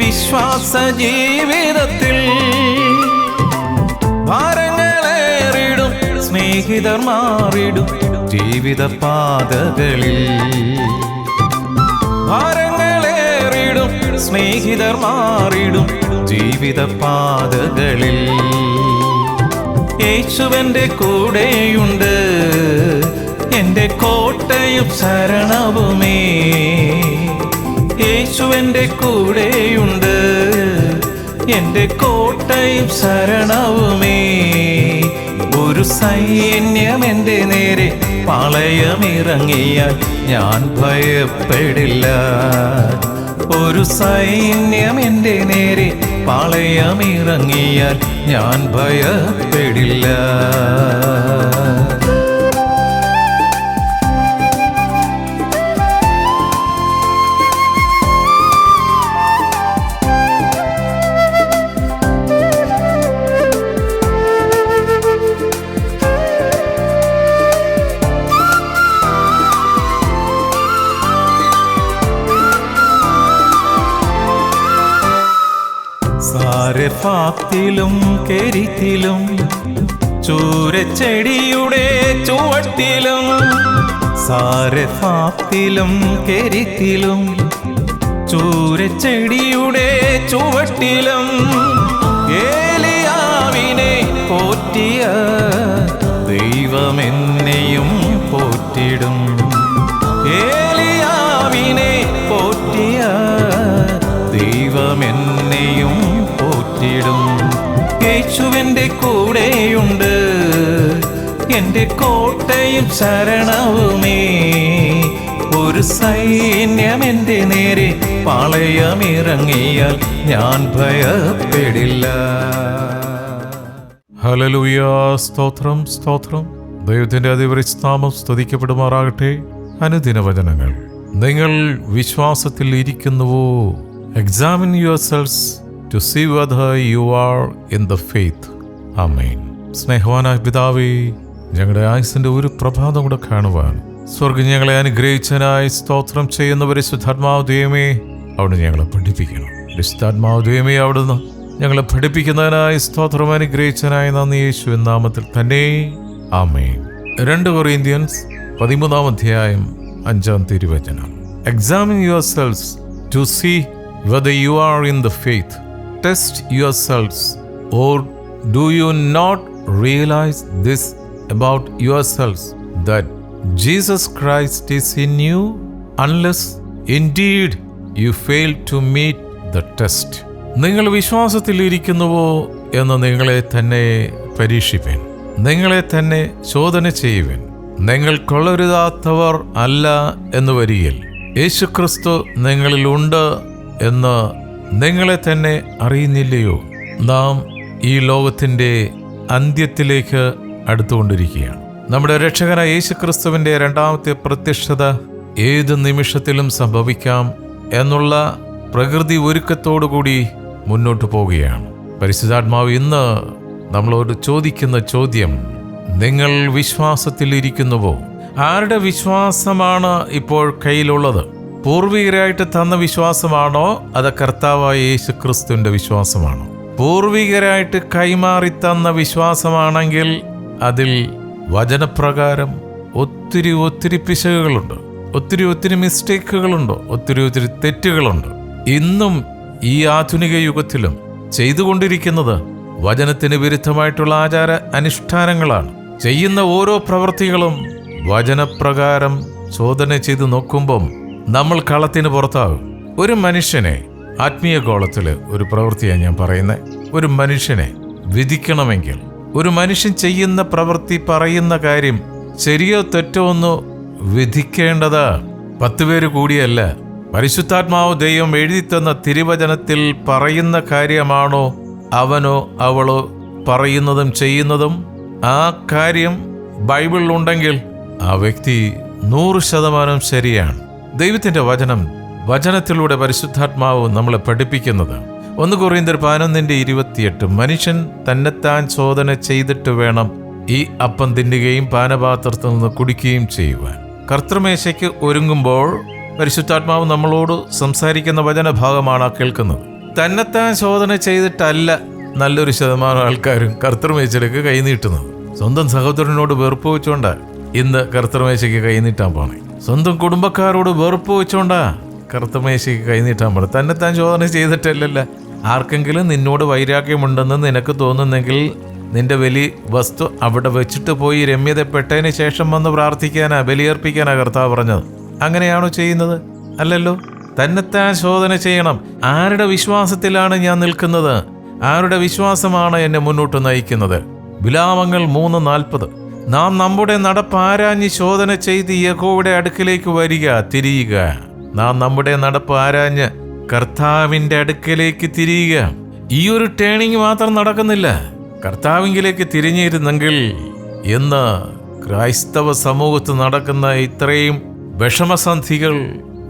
വിശ്വാസ ജീവിതത്തിൽ ഭാരങ്ങളേറിടും സ്നേഹിതർ മാറിടും ജീവിത പാതകളിൽ ഭാരങ്ങളേറിടും സ്നേഹിതർ മാറിടും ജീവിത പാതകളിൽ യേശുവന്റെ കൂടെയുണ്ട് എന്റെ കോട്ടയും ശരണവുമേ. യേശുവന്റെ കൂടെയുണ്ട്. എന്റെ കോട്ടയും ശരണവുമേ. ഒരു സൈന്യം എന്റെ നേരെ പാളയമിറങ്ങിയാൽ ഞാൻ ഭയപ്പെടില്ല. ഒരു സൈന്യം എന്റെ നേരെ പാളയമിറങ്ങിയാൽ ഞാൻ ഭയപ്പെടില്ല. സാരഫാത്തിലും കെരിത്തിലും ചൂരച്ചെടിയുടെ ചുവട്ടിലും സാരഫാത്തിലും കെരിത്തിലും ചൂരച്ചെടിയുടെ ചുവട്ടിലും. എന്റെ കോട്ടയും ശരണവുമേ. ഒരു സൈന്യം എന്റെ നേരെ പാളയമിറങ്ങിയാൽ ഞാൻ ഭയപ്പെടില്ല. ഹലലുയ സ്തോത്രം സ്തോത്രം. ദൈവത്തിന്റെ അതിപരിസ്താമം സ്തുതിക്കപ്പെടുമാറാകട്ടെ. അനുദിന വചനങ്ങൾ നിങ്ങൾ വിശ്വാസത്തിൽ ഇരിക്കുന്നുവോ? Examine your selves to see whether you are in the faith അമേൻ സ്നേഹവാനായ പിതാവേ ഞങ്ങളുടെ ആയുസിന്റെ ഒരു പ്രഭാതം കൂടെ കാണുവാൻ. സ്വർഗം ഞങ്ങളെ അനുഗ്രഹിച്ചനായി സ്തോത്രം ചെയ്യുന്ന പരിശുദ്ധാത്മാവ് ദൈവമേ ഞങ്ങളെ പഠിപ്പിക്കണം. പരിശുദ്ധാത്മാവ് ദൈവമേ അവിടുന്ന് ഞങ്ങളെ പഠിപ്പിക്കുന്നതിനായി സ്തോത്രം അനുഗ്രഹിച്ചനായി നന്ദി യേശു നാമത്തിൽ തന്നെ. ആമേ രണ്ട് കൊറിയന്ത്യൻസ് പതിമൂന്നാം അധ്യായം അഞ്ചാം തിരുവചനം. Examine your selves to see whether you are in the faith test your selves or do you not realise this about yourselves that Jesus Christ is in you unless indeed you fail to meet the test. നിങ്ങൾ വിശ്വാസത്തിൽ ഇരിക്കുന്നുവോ എന്ന് നിങ്ങളെ തന്നെ പരീക്ഷിപ്പൻ. നിങ്ങളെ തന്നെ ചോദന ചെയ്യുവൻ. നിങ്ങൾ കൊള്ളരുതാത്തവർ അല്ല എന്ന് വരികിൽ. യേശുക്രിസ്തു നിങ്ങളിലുണ്ട് എന്ന് നിങ്ങളെ തന്നെ അറിയുന്നില്ലയോ? നാം ഈ ലോകത്തിന്റെ അന്ത്യത്തിലേക്ക് അടുത്തുകൊണ്ടിരിക്കുകയാണ്. നമ്മുടെ രക്ഷകനായ യേശുക്രിസ്തുവിന്റെ രണ്ടാമത്തെ പ്രത്യക്ഷത ഏത് നിമിഷത്തിലും സംഭവിക്കാം എന്നുള്ള പ്രകൃതി ഒരുക്കത്തോടുകൂടി മുന്നോട്ട് പോവുകയാണ്. പരിശുദ്ധാത്മാവ് ഇന്ന് നമ്മളോട് ചോദിക്കുന്ന ചോദ്യം നിങ്ങൾ വിശ്വാസത്തിൽ ഇരിക്കുന്നുവോ? ആരുടെ വിശ്വാസമാണ് ഇപ്പോൾ കയ്യിലുള്ളത്? പൂർവികരായിട്ട് തന്ന വിശ്വാസമാണോ? അത് കർത്താവായ യേശു ക്രിസ്തുവിന്റെ വിശ്വാസമാണോ? പൂർവികരായിട്ട് കൈമാറി തന്ന വിശ്വാസമാണെങ്കിൽ അതിൽ വചനപ്രകാരം ഒത്തിരി ഒത്തിരി പിശകുകളുണ്ട്. ഒത്തിരി ഒത്തിരി മിസ്റ്റേക്കുകളുണ്ട്. ഒത്തിരി ഒത്തിരി തെറ്റുകളുണ്ട്. ഇന്നും ഈ ആധുനിക യുഗത്തിലും ചെയ്തുകൊണ്ടിരിക്കുന്നത് വചനത്തിന് വിരുദ്ധമായിട്ടുള്ള ആചാര അനുഷ്ഠാനങ്ങളാണ്. ചെയ്യുന്ന ഓരോ പ്രവൃത്തികളും വചനപ്രകാരം ചോദന ചെയ്ത് നോക്കുമ്പം നമ്മൾ കളത്തിന് പുറത്താകും. ഒരു മനുഷ്യനെ ആത്മീയ ഗോളത്തിൽ ഒരു പ്രവൃത്തിയാണ് ഞാൻ പറയുന്നത് ഒരു മനുഷ്യനെ വിധിക്കണമെങ്കിൽ ഒരു മനുഷ്യൻ ചെയ്യുന്ന പ്രവൃത്തി പറയുന്ന കാര്യം ശരിയോ തെറ്റോ ഒന്ന് വിധിക്കേണ്ടത്. പത്ത് പേര് കൂടിയല്ല. പരിശുദ്ധാത്മാവ് ദൈവം എഴുതിത്തന്ന തിരുവചനത്തിൽ പറയുന്ന കാര്യമാണോ അവനോ അവളോ പറയുന്നതും ചെയ്യുന്നതും? ആ കാര്യം ബൈബിളിൽ ഉണ്ടെങ്കിൽ ആ വ്യക്തി നൂറ് ശതമാനം ശരിയാണ്. ദൈവത്തിന്റെ വചനം വചനത്തിലൂടെ പരിശുദ്ധാത്മാവ് നമ്മളെ പഠിപ്പിക്കുന്നത്. ഒന്ന് കുറിയന്തർ പതിനൊന്നിന്റെ ഇരുപത്തിയെട്ട്. മനുഷ്യൻ തന്നെത്താൻ ശോധന ചെയ്തിട്ട് വേണം ഈ അപ്പം തിന്നുകയും പാനപാത്രത്തിൽ നിന്ന് കുടിക്കുകയും ചെയ്യുവാൻ. കർത്തൃമേശയ്ക്ക് ഒരുങ്ങുമ്പോൾ പരിശുദ്ധാത്മാവ് നമ്മളോട് സംസാരിക്കുന്ന വചനഭാഗമാണ് കേൾക്കുന്നത്. തന്നെത്താൻ ശോധന ചെയ്തിട്ടല്ല നല്ലൊരു ശതമാനം ആൾക്കാരും കർത്തൃമേശയിലേക്ക് കൈനീട്ടുന്നത് സ്വന്തം സഹോദരനോട് വെറുപ്പ് വെച്ചോണ്ടാ ഇന്ന് കർത്തൃമേശയ്ക്ക് കൈനീട്ടാൻ പോണേ. സ്വന്തം കുടുംബക്കാരോട് വെറുപ്പ് വെച്ചോണ്ടാ കർത്തമേശയ്ക്ക് കൈനീട്ടാൻ പോണേ. തന്നെത്താൻ ശോധന ചെയ്തിട്ടല്ലല്ല. ആർക്കെങ്കിലും നിന്നോട് വൈരാഗ്യമുണ്ടെന്ന് നിനക്ക് തോന്നുന്നെങ്കിൽ നിന്റെ ബലി വസ്തു അവിടെ വെച്ചിട്ട് പോയി രമ്യതപ്പെട്ടതിന് ശേഷം വന്ന് പ്രാർത്ഥിക്കാനാ ബലിയർപ്പിക്കാനാ കർത്താവ് പറഞ്ഞത്. അങ്ങനെയാണോ ചെയ്യുന്നത്? അല്ലല്ലോ. തന്നെത്താൻ ശോധന ചെയ്യണം. ആരുടെ വിശ്വാസത്തിലാണ് ഞാൻ നിൽക്കുന്നത്? ആരുടെ വിശ്വാസമാണ് എന്നെ മുന്നോട്ട് നയിക്കുന്നത്? വിലാമങ്ങൾ മൂന്ന് നാൽപ്പത്. നാം നമ്മുടെ നടപ്പ് ആരാഞ്ഞ് ശോധന ചെയ്ത് യഹോയുടെ അടുക്കിലേക്ക് വരിക തിരിയുക. നാം നമ്മുടെ നടപ്പ് ആരാഞ്ഞ് കർത്താവിന്റെ അടുക്കലേക്ക് തിരിയുക. ഈ ഒരു ടേണിംഗ് മാത്രം നടക്കുന്നില്ല. കർത്താവിങ്കിലേക്ക് തിരിഞ്ഞിരുന്നെങ്കിൽ ഇന്ന് ക്രൈസ്തവ സമൂഹത്ത് നടക്കുന്ന ഇത്രയും വിഷമസന്ധികൾ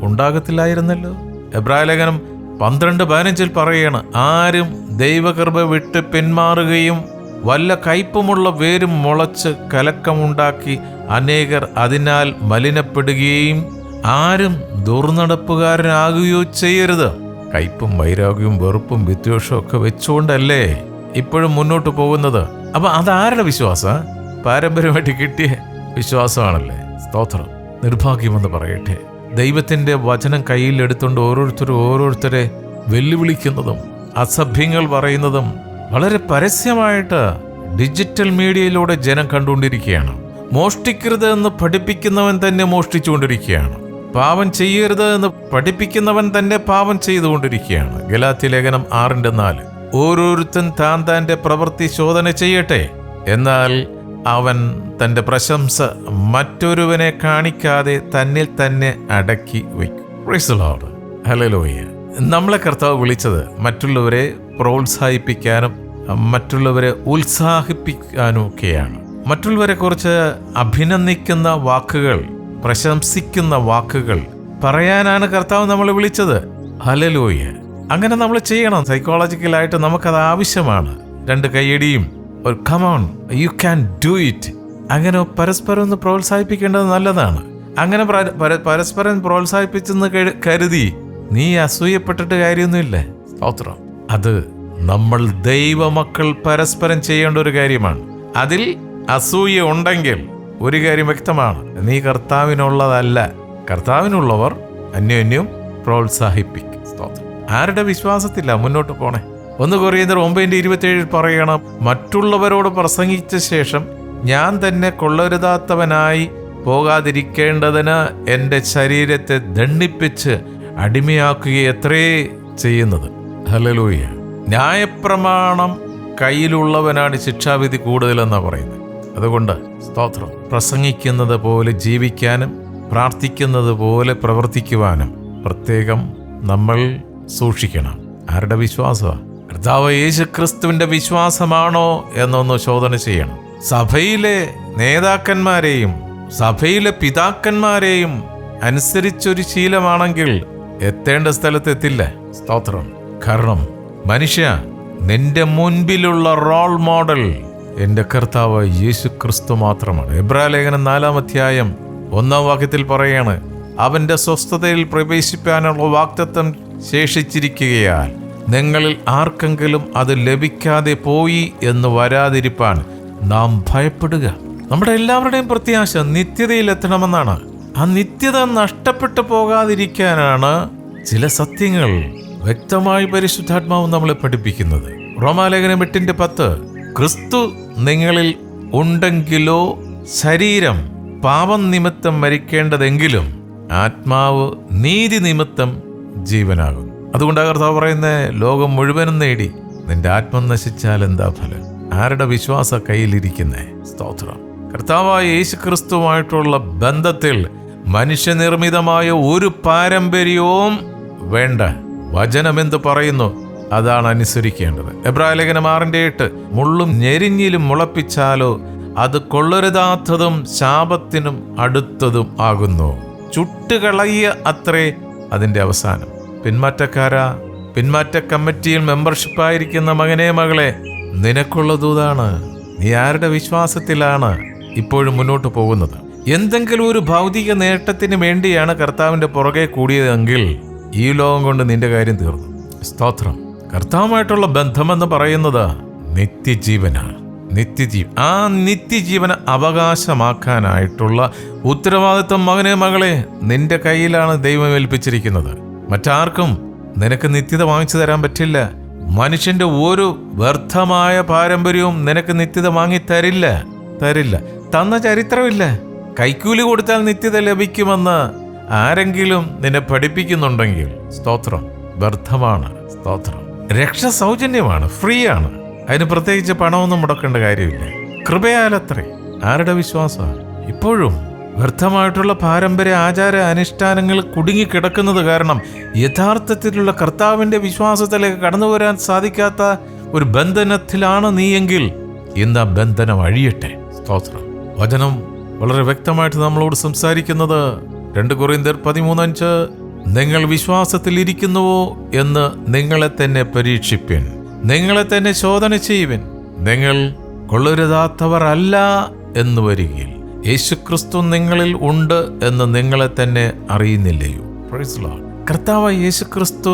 ഉണ്ടാകത്തില്ലായിരുന്നല്ലോ. എബ്രാലേഖനം പന്ത്രണ്ട് പതിനഞ്ചിൽ പറയാണ് ആരും ദൈവകൃപ വിട്ട് പിന്മാറുകയും വല്ല കയ്പുമുള്ള വേരും മുളച്ച് കലക്കമുണ്ടാക്കി അനേകർ അതിനാൽ മലിനപ്പെടുകയും ആരും ദുർനടപ്പുകാരനാകുകയോ ചെയ്യരുത്. കയ്പും വൈരാഗ്യവും വെറുപ്പും വിദ്വേഷവും ഒക്കെ വെച്ചുകൊണ്ടല്ലേ ഇപ്പോഴും മുന്നോട്ട് പോകുന്നത്? അപ്പൊ അതാരുടെ വിശ്വാസ? പാരമ്പര്യമായിട്ട് കിട്ടിയ വിശ്വാസമാണല്ലേ? സ്തോത്രം. നിർഭാഗ്യമെന്ന് പറയട്ടെ. ദൈവത്തിന്റെ വചനം കയ്യിൽ എടുത്തുകൊണ്ട് ഓരോരുത്തരും ഓരോരുത്തരെ വെല്ലുവിളിക്കുന്നതും അസഭ്യങ്ങൾ പറയുന്നതും വളരെ പരസ്യമായിട്ട് ഡിജിറ്റൽ മീഡിയയിലൂടെ ജനം കണ്ടുകൊണ്ടിരിക്കുകയാണ്. മോഷ്ടിക്കരുത് എന്ന് പഠിപ്പിക്കുന്നവൻ തന്നെ മോഷ്ടിച്ചുകൊണ്ടിരിക്കുകയാണ്. പാപം ചെയ്യരുത് എന്ന് പഠിപ്പിക്കുന്നവൻ തന്നെ പാപം ചെയ്തുകൊണ്ടിരിക്കുകയാണ്. ഗലാത്തി ലേഖനം ആറിന്റെ നാല്. ഓരോരുത്തൻ താൻ താന്റെ പ്രവൃത്തി ശോധന ചെയ്യട്ടെ. എന്നാൽ അവൻ തന്റെ പ്രശംസ മറ്റൊരുവനെ കാണിക്കാതെ തന്നിൽ തന്നെ അടക്കി വയ്ക്കും. ഹലോയ നമ്മളെ കർത്താവ് വിളിച്ചത് മറ്റുള്ളവരെ പ്രോത്സാഹിപ്പിക്കാനും മറ്റുള്ളവരെ ഉത്സാഹിപ്പിക്കാനും ഒക്കെയാണ്. മറ്റുള്ളവരെ കുറിച്ച് അഭിനന്ദിക്കുന്ന വാക്കുകൾ പ്രശംസിക്കുന്ന വാക്കുകൾ. പറയാനാണ് കർത്താവ് നമ്മളെ വിളിച്ചത്. ഹലലോയ അങ്ങനെ നമ്മൾ ചെയ്യണം. സൈക്കോളജിക്കലായിട്ട് നമുക്കത് ആവശ്യമാണ്. രണ്ട് കൈയടിയും. ഒരു come on you can do it അങ്ങനെ പരസ്പരം ഒന്ന് പ്രോത്സാഹിപ്പിക്കേണ്ടത് നല്ലതാണ്. അങ്ങനെ പരസ്പരം പ്രോത്സാഹിപ്പിച്ചെന്ന് കരുതി നീ അസൂയപ്പെട്ടിട്ട് കാര്യമൊന്നുമില്ല. സ്തോത്രം. അത് നമ്മൾ ദൈവമക്കൾ പരസ്പരം ചെയ്യേണ്ട ഒരു കാര്യമാണ്. അതിൽ അസൂയ ഉണ്ടെങ്കിൽ ഒരു കാര്യം വ്യക്തമാണ്. നീ കർത്താവിനുള്ളതല്ല. കർത്താവിനുള്ളവർ അന്യോന്യം പ്രോത്സാഹിപ്പിക്കും. ആരുടെ വിശ്വാസത്തില്ല? മുന്നോട്ട് പോണേ. ഒന്ന് കുറയുന്നവർ ഒമ്പതിന്റെ ഇരുപത്തിയേഴിൽ പറയണം മറ്റുള്ളവരോട് പ്രസംഗിച്ച ശേഷം ഞാൻ തന്നെ കൊള്ളരുതാത്തവനായി പോകാതിരിക്കേണ്ടതിന് എന്റെ ശരീരത്തെ ദണ്ഡിപ്പിച്ച് അടിമയാക്കുകയത്രേ ചെയ്യുന്നത്. ഹലലൂയ ന്യായപ്രമാണം കയ്യിലുള്ളവനാണ് ശിക്ഷാവിധി കൂടുതലെന്നാണ് പറയുന്നത്. അതുകൊണ്ട് സ്തോത്രം. പ്രസംഗിക്കുന്നത് പോലെ ജീവിക്കാനും പ്രാർത്ഥിക്കുന്നത് പോലെ പ്രവർത്തിക്കുവാനും പ്രത്യേകം നമ്മൾ സൂക്ഷിക്കണം. ആരുടെ വിശ്വാസമാണ് കർത്താവ് യേശു ക്രിസ്തുവിന്റെ വിശ്വാസമാണോ എന്നൊന്ന് ശോധന ചെയ്യണം. സഭയിലെ നേതാക്കന്മാരെയും സഭയിലെ പിതാക്കന്മാരെയും അനുസരിച്ചൊരു ശീലമാണെങ്കിൽ എത്തേണ്ട സ്ഥലത്തെത്തില്ല സ്തോത്രം. കാരണം മനുഷ്യ നിന്റെ മുൻപിലുള്ള റോൾ മോഡൽ എന്റെ കർത്താവ് യേശു ക്രിസ്തു മാത്രമാണ് എബ്രാലേഖനം നാലാം അധ്യായം ഒന്നാം വാക്യത്തിൽ പറയാണ് അവന്റെ സ്വസ്ഥതയിൽ പ്രവേശിപ്പാനുള്ള വാക്തത്വം ശേഷിച്ചിരിക്കുകയാൽ നിങ്ങളിൽ ആർക്കെങ്കിലും അത് ലഭിക്കാതെ പോയി എന്ന് വരാതിരിപ്പാൻ നാം ഭയപ്പെടുക. നമ്മുടെ എല്ലാവരുടെയും പ്രത്യാശ നിത്യതയിൽ എത്തണമെന്നാണ്. ആ നിത്യത നഷ്ടപ്പെട്ടു പോകാതിരിക്കാനാണ് ചില സത്യങ്ങൾ വ്യക്തമായി പരിശുദ്ധാത്മാവ് നമ്മളെ പഠിപ്പിക്കുന്നത്. റോമാലേഖനം എട്ടിന്റെ പത്ത് ക്രിസ്തു നിങ്ങളിൽ ഉണ്ടെങ്കിലോ ശരീരം പാപം നിമിത്തം മരിക്കേണ്ടതെങ്കിലും ആത്മാവ് നീതി നിമിത്തം ജീവനാകും അതുകൊണ്ട് കർത്താവ് പറയുന്നത് ലോകം മുഴുവനും നേടി നിന്റെ ആത്മം നശിച്ചാൽ എന്താ ഫലം? ആരുടെ വിശ്വാസ കയ്യിലിരിക്കുന്നേ? സ്തോത്രം. കർത്താവായ യേശു ക്രിസ്തുവായിട്ടുള്ള ബന്ധത്തിൽ മനുഷ്യനിർമ്മിതമായ ഒരു പാരമ്പര്യവും വേണ്ട. വചനം വചനമെന്ത് പറയുന്നു? അതാണ് അനുസരിക്കേണ്ടത്. എബ്രാലേഖനം ആറിന്റെ എട്ട് മുള്ളും ഞെരിഞ്ഞിലും മുളപ്പിച്ചാലോ അത് കൊള്ളരുതാത്തതും ശാപത്തിനും അടുത്തതും ആകുന്നു. ചുട്ടുകളയ അത്രേ അതിന്റെ അവസാനം. പിന്മാറ്റക്കാരാ പിന്മാറ്റ കമ്മിറ്റിയിൽ മെമ്പർഷിപ്പ് ആയിരിക്കുന്ന മകനെ മകളെ നിനക്കുള്ള ദൂതാണ്. നീ ആരുടെ വിശ്വാസത്തിലാണ് ഇപ്പോഴും മുന്നോട്ട് പോകുന്നത്? എന്തെങ്കിലും ഒരു ഭൗതിക നേട്ടത്തിന് വേണ്ടിയാണ് കർത്താവിന്റെ പുറകെ കൂടിയതെങ്കിൽ ഈ ലോകം കൊണ്ട് നിന്റെ കാര്യം തീർന്നു. സ്തോത്രം. കർത്താവുമായിട്ടുള്ള ബന്ധമെന്ന് പറയുന്നത് നിത്യജീവനാണ്. നിത്യജീവൻ ആ നിത്യജീവനെ അവകാശമാക്കാനായിട്ടുള്ള ഉത്തരവാദിത്വം മകനെ മകളെ നിന്റെ കയ്യിലാണ് ദൈവം ഏൽപ്പിച്ചിരിക്കുന്നത്. മറ്റാർക്കും നിനക്ക് നിത്യത വാങ്ങിച്ചു തരാൻ പറ്റില്ല. മനുഷ്യന്റെ ഒരു വ്യർത്ഥമായ പാരമ്പര്യവും നിനക്ക് നിത്യത വാങ്ങി തരില്ല. തരില്ല. തന്ന ചരിത്രമില്ല. കൈക്കൂലി കൊടുത്താൽ നിത്യത ലഭിക്കുമെന്ന് ആരെങ്കിലും നിന്നെ പഠിപ്പിക്കുന്നുണ്ടെങ്കിൽ സ്തോത്രം. വ്യർത്ഥമാണ് സ്തോത്രം. രക്ഷ സൗജന്യമാണ് ഫ്രീ ആണ് അതിന് പ്രത്യേകിച്ച് പണമൊന്നും മുടക്കേണ്ട കാര്യമില്ല. കൃപയാലത്രേ. ആരുടെ വിശ്വാസമാണ്? ഇപ്പോഴും വ്യർത്ഥമായിട്ടുള്ള പാരമ്പര്യ ആചാര അനുഷ്ഠാനങ്ങൾ കുടുങ്ങിക്കിടക്കുന്നത് കാരണം യഥാർത്ഥത്തിലുള്ള കർത്താവിന്റെ വിശ്വാസത്തിലേക്ക് കടന്നു വരാൻ സാധിക്കാത്ത ഒരു ബന്ധനത്തിലാണ് നീയെങ്കിൽ ഇന്ന് ആ ബന്ധനം അഴിയട്ടെ. സ്തോത്രം. വചനം വളരെ വ്യക്തമായിട്ട് നമ്മളോട് സംസാരിക്കുന്നത് രണ്ട് കുറേന്തർ പതിമൂന്നഞ്ച് നിങ്ങൾ വിശ്വാസത്തിലിരിക്കുന്നുവോ എന്ന് നിങ്ങളെ തന്നെ പരീക്ഷിപ്പിൻ. നിങ്ങളെ തന്നെ ശോധന ചെയ്യുവിൻ. നിങ്ങൾ കൊള്ളരുതാത്തവർ അല്ല എന്ന് വരികയിൽ യേശുക്രിസ്തു നിങ്ങളിൽ ഉണ്ട് എന്ന് നിങ്ങളെ തന്നെ അറിയുന്നില്ലയോ. കർത്താവ് യേശുക്രിസ്തു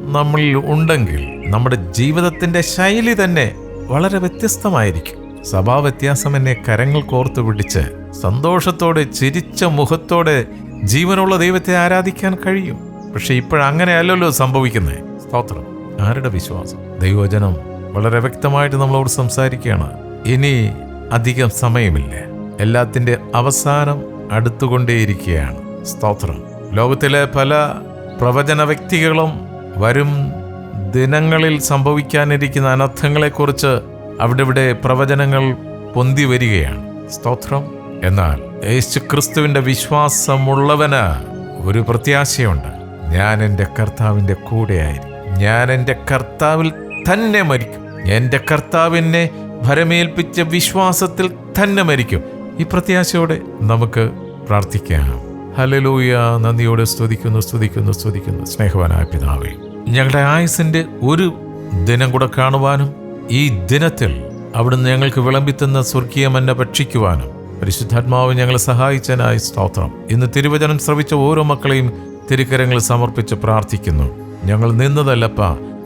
നമ്മളിൽ ഉണ്ടെങ്കിൽ നമ്മുടെ ജീവിതത്തിന്റെ ശൈലി തന്നെ വളരെ വ്യത്യസ്തമായിരിക്കും. സഭാ വ്യത്യാസം എന്നെ കരങ്ങൾ കോർത്തു പിടിച്ച് സന്തോഷത്തോടെ ചിരിച്ച മുഖത്തോടെ ജീവനുള്ള ദൈവത്തെ ആരാധിക്കാൻ കഴിയും. പക്ഷെ ഇപ്പോഴങ്ങനെയല്ലല്ലോ സംഭവിക്കുന്നത് സ്തോത്രം. ആരുടെ വിശ്വാസം? ദൈവജനം വളരെ വ്യക്തമായിട്ട് നമ്മളോട് സംസാരിക്കുകയാണ്. ഇനി അധികം സമയമില്ല? എല്ലാത്തിന്റെ അവസാനം അടുത്തുകൊണ്ടേയിരിക്കുകയാണ്. സ്തോത്രം. ലോകത്തിലെ പല പ്രവചന വ്യക്തികളും വരും ദിനങ്ങളിൽ സംഭവിക്കാനിരിക്കുന്ന അനർത്ഥങ്ങളെക്കുറിച്ച് അവിടെ ഇവിടെ പ്രവചനങ്ങൾ പൊന്തി വരികയാണ്. സ്തോത്രം. എന്നാൽ യേശു ക്രിസ്തുവിന്റെ വിശ്വാസമുള്ളവന് ഒരു പ്രത്യാശയുണ്ട്. ഞാൻ എന്റെ കർത്താവിന്റെ കൂടെയായിരിക്കും. ഞാൻ എന്റെ കർത്താവിൽ തന്നെ മരിക്കും. എന്റെ കർത്താവിനെ ഭരമേൽപ്പിച്ച വിശ്വാസത്തിൽ തന്നെ മരിക്കും. ഈ പ്രത്യാശയോടെ നമുക്ക് പ്രാർത്ഥിക്കാം. ഹലലൂയ നന്ദിയോടെ സ്തുതിക്കുന്നു സ്തുതിക്കുന്നു സ്തുതിക്കുന്നു. സ്നേഹവാനായ പിതാവേ ഞങ്ങളുടെ ആയുസിന്റെ ഒരു ദിനം കൂടെ കാണുവാനും ഈ ദിനത്തിൽ അവിടുന്ന് ഞങ്ങൾക്ക് വിളമ്പിത്തുന്ന സ്വർഗീയമന്നെ ഭക്ഷിക്കുവാനും പരിശുദ്ധാത്മാവ് ഞങ്ങളെ സഹായിച്ചനായി സ്തോത്രം. ഇന്ന് തിരുവചനം ശ്രവിച്ച ഓരോ മക്കളെയും തിരുക്കരങ്ങൾ സമർപ്പിച്ച് പ്രാർത്ഥിക്കുന്നു. ഞങ്ങൾ നിന്നതല്ലപ്പ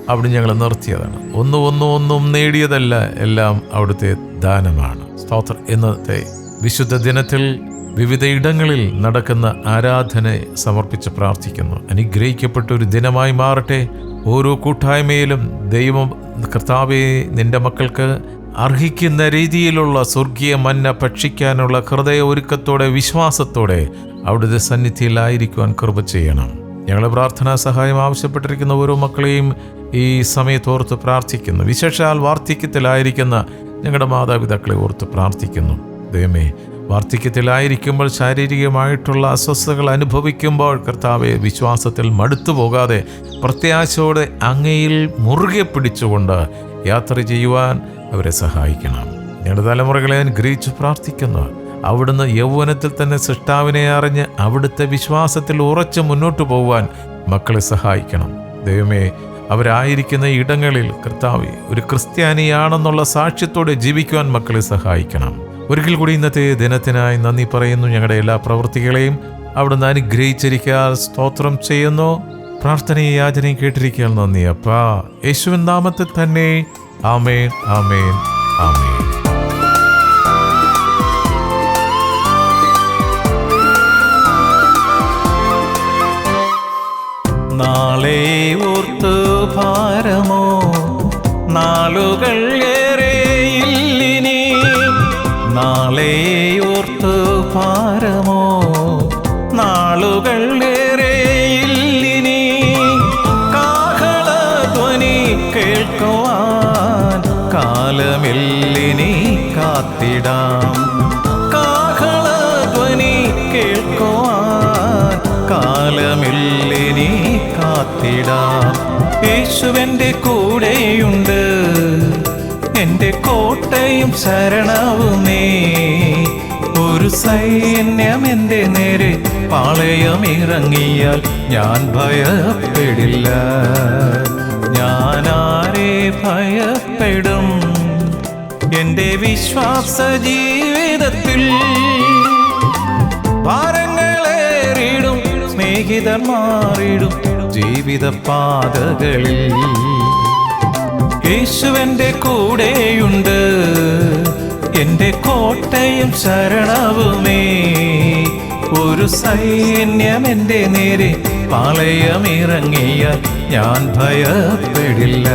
അവിടെ ഞങ്ങൾ നിർത്തിയതാണ്. ഒന്നും ഒന്നും ഒന്നും നേടിയതല്ല എല്ലാം അവിടുത്തെ ദാനമാണ്. സ്തോത്രം. ഇന്നത്തെ വിശുദ്ധ ദിനത്തിൽ വിവിധ ഇടങ്ങളിൽ നടക്കുന്ന ആരാധനയെ സമർപ്പിച്ച് പ്രാർത്ഥിക്കുന്നു. അനുഗ്രഹിക്കപ്പെട്ട ഒരു ദിനമായി മാറട്ടെ. ഓരോ കൂട്ടായ്മയിലും ദൈവം കർത്താവെ നിന്റെ മക്കൾക്ക് അർഹിക്കുന്ന രീതിയിലുള്ള സ്വർഗീയ മന്ന ഭക്ഷിക്കാനുള്ള ഹൃദയ ഒരുക്കത്തോടെ വിശ്വാസത്തോടെ അവിടുത്തെ സന്നിധിയിലായിരിക്കുവാൻ കൃപ ചെയ്യണം. ഞങ്ങളെ പ്രാർത്ഥനാ സഹായം ആവശ്യപ്പെട്ടിരിക്കുന്ന ഓരോ മക്കളെയും ഈ സമയത്തോർത്ത് പ്രാർത്ഥിക്കുന്നു. വിശേഷാൽ വാർദ്ധക്യത്തിലായിരിക്കുന്ന ഞങ്ങളുടെ മാതാപിതാക്കളെ ഓർത്ത് പ്രാർത്ഥിക്കുന്നു. ദൈവമേ വാർദ്ധക്യത്തിലായിരിക്കുമ്പോൾ ശാരീരികമായിട്ടുള്ള അസ്വസ്ഥതകൾ അനുഭവിക്കുമ്പോൾ കർത്താവെ വിശ്വാസത്തിൽ മടുത്തു പോകാതെ പ്രത്യാശയോടെ അങ്ങയിൽ മുറുകെ പിടിച്ചുകൊണ്ട് യാത്ര ചെയ്യുവാൻ അവരെ സഹായിക്കണം. ഞങ്ങളുടെ തലമുറകളെ അനുഗ്രഹിച്ച് പ്രാർത്ഥിക്കുന്നു. അവിടുന്ന് യൗവനത്തിൽ തന്നെ സൃഷ്ടാവിനെ അറിഞ്ഞ് അവിടുത്തെ വിശ്വാസത്തിൽ ഉറച്ച് മുന്നോട്ട് പോകുവാൻ മക്കളെ സഹായിക്കണം. ദൈവമേ അവരായിരിക്കുന്ന ഇടങ്ങളിൽ കർത്താവ് ഒരു ക്രിസ്ത്യാനിയാണെന്നുള്ള സാക്ഷ്യത്തോടെ ജീവിക്കുവാൻ മക്കളെ സഹായിക്കണം. ഒരിക്കൽ കൂടി ഇന്നത്തെ ദിനത്തിനായി നന്ദി പറയുന്നു ഞങ്ങളുടെ എല്ലാ പ്രവൃത്തികളെയും. അവിടുന്ന് അനുഗ്രഹിച്ചിരിക്കാൻ സ്തോത്രം ചെയ്യുന്നു. പ്രാർത്ഥനയും യാചനയും കേട്ടിരിക്കാൻ നന്ദി അപ്പാ. യേശുവിൻ നാമത്തിൽ തന്നെ. ആമേൻ ആമേൻ ആമേൻ. നാളെ ഓർത്തു ഭാരമോ? നാളുകൾ ഏറെയില്ലിനി നാളെ ഓർത്തു ഭാരമോ? നാളുകൾ ഏറെയില്ലിനി കാത്തിടാം. കാഹളധ്വനി കേൾക്കുവാൻ കാലമില്ലിനി കാത്തിടാം. യേശുവന്റെ കൂടെയുണ്ട്. എന്റെ കോട്ടയും ശരണവുമേ. ഒരു സൈന്യം എന്റെ നേരെ പാളയം ഇറങ്ങിയാൽ ഞാൻ ഭയപ്പെടില്ല. ഞാനാരെ ഭയപ്പെടും? എന്റെ വിശ്വാസ ജീവിതത്തിൽ ഭാരങ്ങളേറിടും സ്നേഹിതർ മാറിടും ജീവിത പാതകളിൽ യേശുവന്റെ കൂടെയുണ്ട് എന്റെ കോട്ടയും ശരണവുമേ. ഒരു സൈന്യം എന്റെ നേരെ പാളയമിറങ്ങിയ ഞാൻ ഭയപ്പെടില്ല.